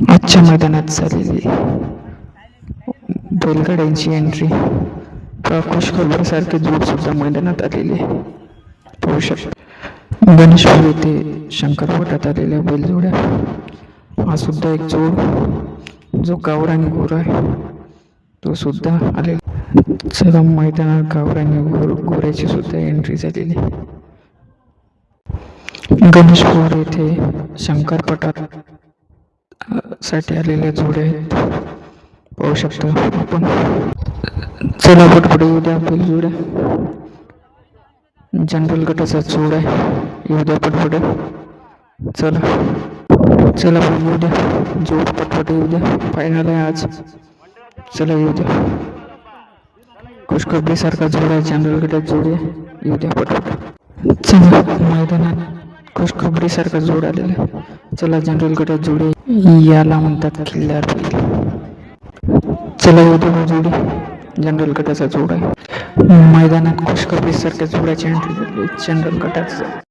आजच्या मैदानात झालेली बैलगाड्यांची एंट्री प्रकुश खबरसारखे जोड सुद्धा मैदानात आलेले पाहू शकता. गणेशपूर येथे शंकरपटात आलेल्या बैलजोड्या. हा सुद्धा एक जोड. जो गावरान गोर आहे तो सुद्धा आलेला. सगळं मैदानात गावरान गोर गोऱ्याची सुद्धा एंट्री झालेली. गणेशपूर येथे शंकरपटात अ, साठी आलेल्या जोड्या आहेत. पाहू शकता आपण. चला पटपट येऊ द्या बैल जोड्या. जनरल गटाचा जोड आहे. येऊ द्या पटपट चला. चला पण उद्या द्या. जोड पटपट येऊ द्या. फायनल आहे आज. चला येऊ द्या. खुशखबरीसारखा जोड आहे. जनरल गटात जोड आहे. येऊ पटपट. चला मैदानात. खुशखबरीसारखा जोड आलेला आहे. चला जनरल गटात जोडे. याला म्हणतात किल्लार बैल चला येऊ द्या जोडी. जनरल गटाचा जोड आहे. मैदानात खुशखबरीसारख्या जोड्याची एंट्री झाली. जनरल गटाचा